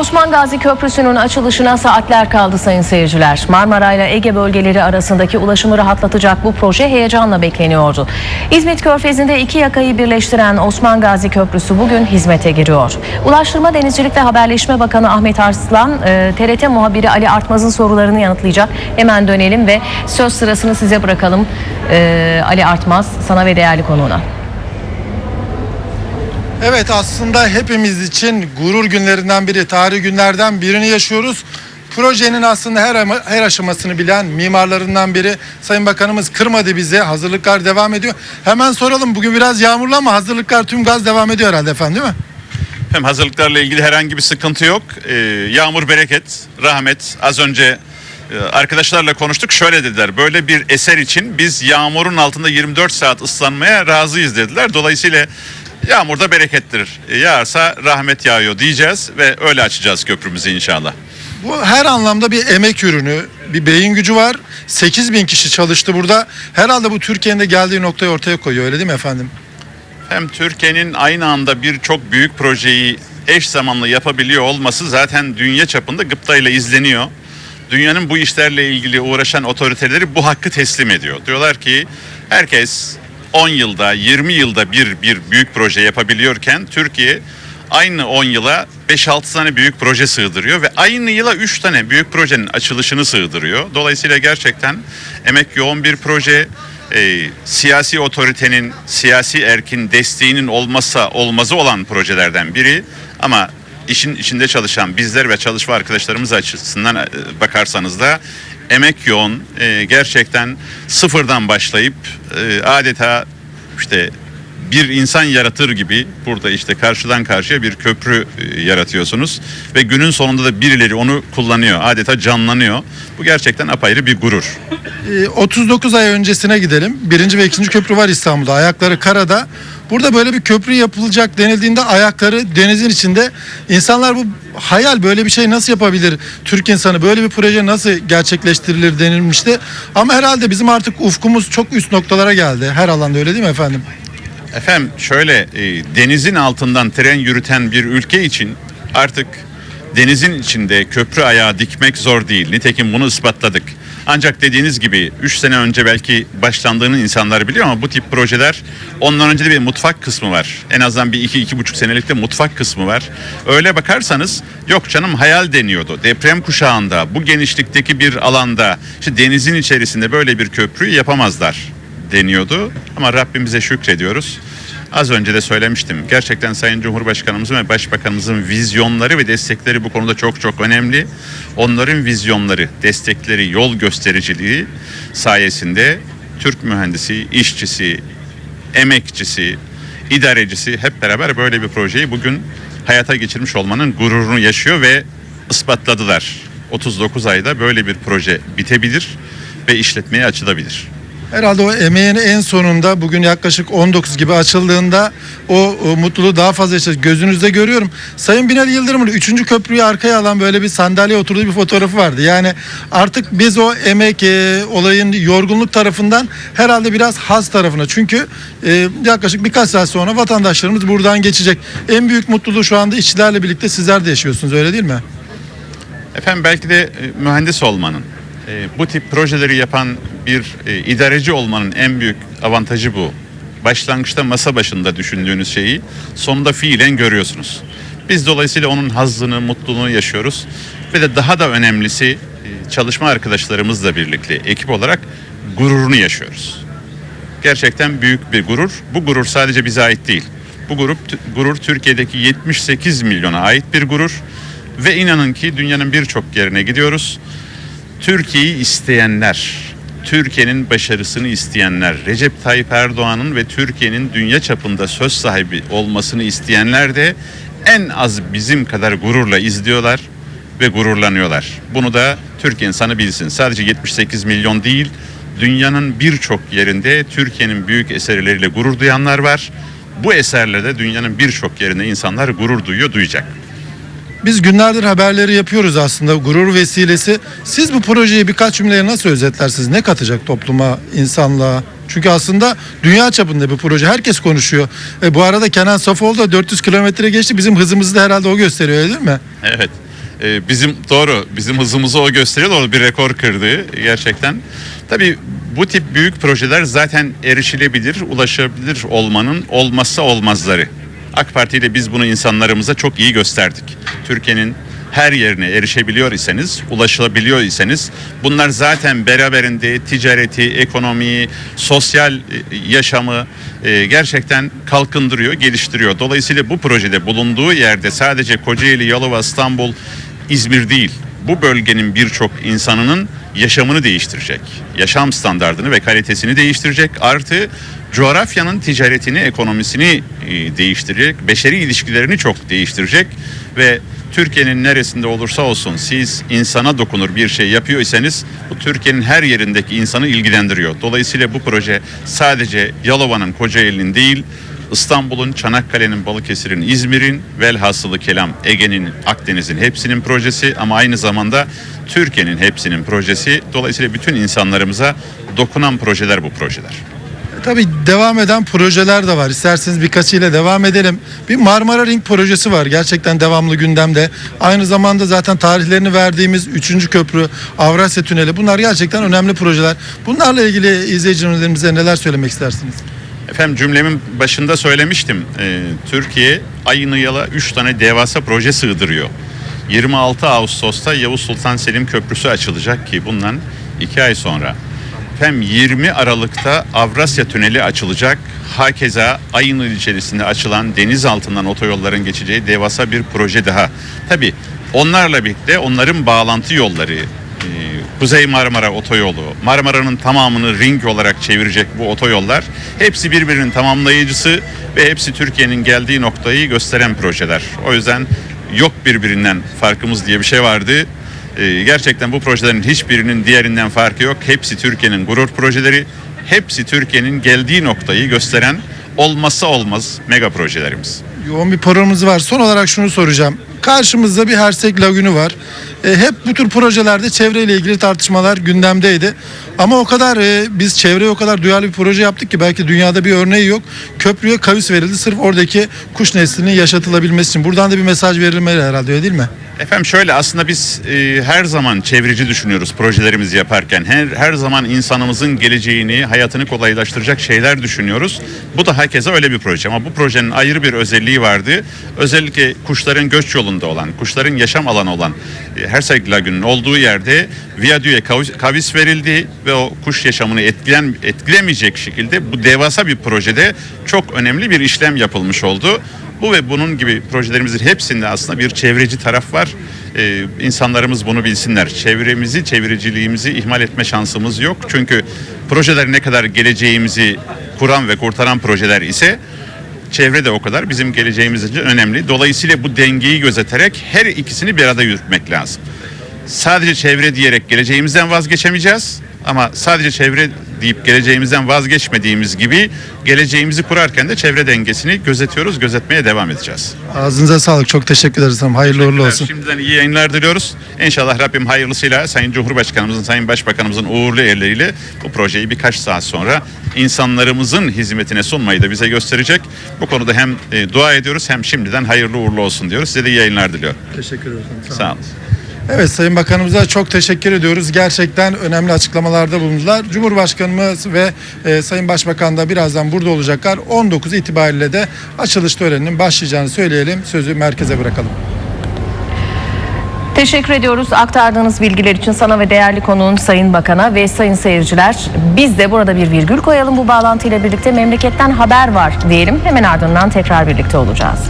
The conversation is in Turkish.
Osman Gazi Köprüsü'nün açılışına saatler kaldı sayın seyirciler. Marmara ile Ege bölgeleri arasındaki ulaşımı rahatlatacak bu proje heyecanla bekleniyordu. İzmit Körfezi'nde iki yakayı birleştiren Osman Gazi Köprüsü bugün hizmete giriyor. Ulaştırma Denizcilik ve Haberleşme Bakanı Ahmet Arslan, e, TRT muhabiri Ali Artmaz'ın sorularını yanıtlayacak. Hemen dönelim ve söz sırasını size bırakalım. E, Ali Artmaz, sana ve değerli konuğuna. Evet aslında hepimiz için gurur günlerinden biri, tarih günlerden birini yaşıyoruz. Projenin aslında her, her aşamasını bilen mimarlarından biri Sayın Bakanımız kırmadı bizi. Hazırlıklar devam ediyor. Hemen soralım bugün biraz yağmurlu ama hazırlıklar tüm gaz devam ediyor herhalde efendim değil mi? Hem hazırlıklarla ilgili herhangi bir sıkıntı yok. Ee, yağmur bereket, rahmet. Az önce e, arkadaşlarla konuştuk. Şöyle dediler. Böyle bir eser için biz yağmurun altında 24 saat ıslanmaya razıyız dediler. Dolayısıyla yağmur da berekettir. E, yağarsa rahmet yağıyor diyeceğiz ve öyle açacağız köprümüzü inşallah. Bu her anlamda bir emek ürünü, bir beyin gücü var. 8 bin kişi çalıştı burada. Herhalde bu Türkiye'nin de geldiği noktayı ortaya koyuyor öyle değil mi efendim? Hem Türkiye'nin aynı anda birçok büyük projeyi eş zamanlı yapabiliyor olması zaten dünya çapında gıptayla izleniyor. Dünyanın bu işlerle ilgili uğraşan otoriteleri bu hakkı teslim ediyor. Diyorlar ki herkes 10 yılda 20 yılda bir bir büyük proje yapabiliyorken Türkiye aynı 10 yıla 5-6 tane büyük proje sığdırıyor ve aynı yıla 3 tane büyük projenin açılışını sığdırıyor. Dolayısıyla gerçekten emek yoğun bir proje e, siyasi otoritenin, siyasi erkin desteğinin olmazsa olmazı olan projelerden biri. Ama işin içinde çalışan bizler ve çalışma arkadaşlarımız açısından e, bakarsanız da emek yoğun, e, gerçekten sıfırdan başlayıp e, adeta işte bir insan yaratır gibi burada işte karşıdan karşıya bir köprü e, yaratıyorsunuz ve günün sonunda da birileri onu kullanıyor, adeta canlanıyor. Bu gerçekten apayrı bir gurur. Ee, 39 ay öncesine gidelim. Birinci ve ikinci köprü var İstanbul'da. Ayakları karada. Burada böyle bir köprü yapılacak denildiğinde ayakları denizin içinde. İnsanlar bu hayal böyle bir şey nasıl yapabilir? Türk insanı böyle bir proje nasıl gerçekleştirilir denilmişti. Ama herhalde bizim artık ufkumuz çok üst noktalara geldi. Her alanda öyle değil mi efendim? Efendim şöyle e, denizin altından tren yürüten bir ülke için artık denizin içinde köprü ayağı dikmek zor değil. Nitekim bunu ispatladık. Ancak dediğiniz gibi 3 sene önce belki başlandığını insanlar biliyor ama bu tip projeler ondan önce de bir mutfak kısmı var. En azından bir 2-2,5 senelik de mutfak kısmı var. Öyle bakarsanız yok canım hayal deniyordu. Deprem kuşağında bu genişlikteki bir alanda işte denizin içerisinde böyle bir köprüyü yapamazlar deniyordu. Ama Rabbimize şükrediyoruz. Az önce de söylemiştim. Gerçekten Sayın Cumhurbaşkanımızın ve Başbakanımızın vizyonları ve destekleri bu konuda çok çok önemli. Onların vizyonları, destekleri, yol göstericiliği sayesinde Türk mühendisi, işçisi, emekçisi, idarecisi hep beraber böyle bir projeyi bugün hayata geçirmiş olmanın gururunu yaşıyor ve ispatladılar. 39 ayda böyle bir proje bitebilir ve işletmeye açılabilir. Herhalde o emeğin en sonunda bugün yaklaşık 19 gibi açıldığında o, o mutluluğu daha fazla yaşayacak. Gözünüzde görüyorum. Sayın Binali Yıldırım'ın 3. köprüyü arkaya alan böyle bir sandalye oturduğu bir fotoğrafı vardı. Yani artık biz o emek e, olayın yorgunluk tarafından herhalde biraz haz tarafına. Çünkü e, yaklaşık birkaç saat sonra vatandaşlarımız buradan geçecek. En büyük mutluluğu şu anda işçilerle birlikte sizler de yaşıyorsunuz öyle değil mi? Efendim belki de e, mühendis olmanın, e, bu tip projeleri yapan bir e, idareci olmanın en büyük avantajı bu. Başlangıçta masa başında düşündüğünüz şeyi sonunda fiilen görüyorsunuz. Biz dolayısıyla onun hazzını, mutluluğunu yaşıyoruz ve de daha da önemlisi e, çalışma arkadaşlarımızla birlikte ekip olarak gururunu yaşıyoruz. Gerçekten büyük bir gurur. Bu gurur sadece bize ait değil. Bu grup gurur Türkiye'deki 78 milyona ait bir gurur ve inanın ki dünyanın birçok yerine gidiyoruz. Türkiye'yi isteyenler, Türkiye'nin başarısını isteyenler, Recep Tayyip Erdoğan'ın ve Türkiye'nin dünya çapında söz sahibi olmasını isteyenler de en az bizim kadar gururla izliyorlar ve gururlanıyorlar. Bunu da Türk insanı bilsin. Sadece 78 milyon değil, dünyanın birçok yerinde Türkiye'nin büyük eserleriyle gurur duyanlar var. Bu eserle dünyanın birçok yerinde insanlar gurur duyuyor, duyacak. Biz günlerdir haberleri yapıyoruz aslında gurur vesilesi. Siz bu projeyi birkaç cümleye nasıl özetlersiniz? Ne katacak topluma, insanlığa? Çünkü aslında dünya çapında bir proje. Herkes konuşuyor. E, bu arada Kenan Safoğlu da 400 kilometre geçti. Bizim hızımızı da herhalde o gösteriyor öyle değil mi? Evet. e, bizim doğru bizim hızımızı o gösteriyor. Doğru bir rekor kırdı gerçekten. Tabii bu tip büyük projeler zaten erişilebilir, ulaşabilir olmanın olmazsa olmazları. AK Parti ile biz bunu insanlarımıza çok iyi gösterdik. Türkiye'nin her yerine erişebiliyor iseniz, ulaşılabiliyor iseniz bunlar zaten beraberinde ticareti, ekonomiyi, sosyal e, yaşamı e, gerçekten kalkındırıyor, geliştiriyor. Dolayısıyla bu projede bulunduğu yerde sadece Kocaeli, Yalova, İstanbul, İzmir değil, bu bölgenin birçok insanının yaşamını değiştirecek. Yaşam standartını ve kalitesini değiştirecek. Artı coğrafyanın ticaretini, ekonomisini e, değiştirecek. Beşeri ilişkilerini çok değiştirecek ve Türkiye'nin neresinde olursa olsun siz insana dokunur bir şey yapıyorsanız bu Türkiye'nin her yerindeki insanı ilgilendiriyor. Dolayısıyla bu proje sadece Yalova'nın, Kocaeli'nin değil İstanbul'un, Çanakkale'nin, Balıkesir'in, İzmir'in, velhasılı kelam Ege'nin, Akdeniz'in hepsinin projesi ama aynı zamanda Türkiye'nin hepsinin projesi. Dolayısıyla bütün insanlarımıza dokunan projeler bu projeler. Tabii devam eden projeler de var. İsterseniz birkaçıyla devam edelim. Bir Marmara Ring projesi var. Gerçekten devamlı gündemde. Aynı zamanda zaten tarihlerini verdiğimiz 3. köprü, Avrasya Tüneli. Bunlar gerçekten önemli projeler. Bunlarla ilgili izleyicilerimize neler söylemek istersiniz? Efendim cümlemin başında söylemiştim. Ee, Türkiye aynı yala 3 tane devasa proje sığdırıyor. 26 Ağustos'ta Yavuz Sultan Selim Köprüsü açılacak ki bundan 2 ay sonra. Efendim 20 Aralık'ta Avrasya Tüneli açılacak. Hakeza yıl içerisinde açılan deniz altından otoyolların geçeceği devasa bir proje daha. Tabi onlarla birlikte onların bağlantı yolları, e, Kuzey Marmara Otoyolu, Marmara'nın tamamını ring olarak çevirecek bu otoyollar hepsi birbirinin tamamlayıcısı ve hepsi Türkiye'nin geldiği noktayı gösteren projeler. O yüzden yok birbirinden farkımız diye bir şey vardı. Ee, gerçekten bu projelerin hiçbirinin diğerinden farkı yok. Hepsi Türkiye'nin gurur projeleri. Hepsi Türkiye'nin geldiği noktayı gösteren olmazsa olmaz mega projelerimiz. Yoğun bir programımız var. Son olarak şunu soracağım. Karşımızda bir Hersek Lagünü var. E, hep bu tür projelerde çevreyle ilgili tartışmalar gündemdeydi. Ama o kadar e, biz çevreye o kadar duyarlı bir proje yaptık ki belki dünyada bir örneği yok. Köprüye kavis verildi sırf oradaki kuş neslinin yaşatılabilmesi için. Buradan da bir mesaj verilmeli herhalde öyle değil mi? Efendim şöyle aslında biz e, her zaman çevreci düşünüyoruz projelerimizi yaparken. Her, her zaman insanımızın geleceğini, hayatını kolaylaştıracak şeyler düşünüyoruz. Bu da herkese öyle bir proje ama bu projenin ayrı bir özelliği vardı. Özellikle kuşların göç yolunda olan, kuşların yaşam alanı olan e, Hersek Lagün'ün olduğu yerde viyadüğe kavis, verildi ve o kuş yaşamını etkilen, etkilemeyecek şekilde bu devasa bir projede çok önemli bir işlem yapılmış oldu. Bu ve bunun gibi projelerimizin hepsinde aslında bir çevreci taraf var. Ee, insanlarımız bunu bilsinler. Çevremizi, çevreciliğimizi ihmal etme şansımız yok. Çünkü projeler ne kadar geleceğimizi kuran ve kurtaran projeler ise çevre de o kadar bizim geleceğimiz için önemli. Dolayısıyla bu dengeyi gözeterek her ikisini bir arada yürütmek lazım. Sadece çevre diyerek geleceğimizden vazgeçemeyeceğiz. Ama sadece çevre deyip geleceğimizden vazgeçmediğimiz gibi geleceğimizi kurarken de çevre dengesini gözetiyoruz, gözetmeye devam edeceğiz. Ağzınıza sağlık. Çok teşekkür ederiz. hanım. Hayırlı uğurlu olsun. Şimdiden iyi yayınlar diliyoruz. İnşallah Rabbim hayırlısıyla Sayın Cumhurbaşkanımızın, Sayın Başbakanımızın uğurlu elleriyle bu projeyi birkaç saat sonra insanlarımızın hizmetine sunmayı da bize gösterecek. Bu konuda hem e, dua ediyoruz hem şimdiden hayırlı uğurlu olsun diyoruz. Size de iyi yayınlar diliyorum. Teşekkür ederim. Sağ olun. Evet Sayın Bakanımıza çok teşekkür ediyoruz. Gerçekten önemli açıklamalarda bulundular. Cumhurbaşkanımız ve e, Sayın Başbakan da birazdan burada olacaklar. 19 itibariyle de açılış töreninin başlayacağını söyleyelim. Sözü merkeze bırakalım. Teşekkür ediyoruz aktardığınız bilgiler için sana ve değerli konuğun Sayın Bakan'a ve sayın seyirciler. Biz de burada bir virgül koyalım bu bağlantıyla birlikte memleketten haber var diyelim. Hemen ardından tekrar birlikte olacağız.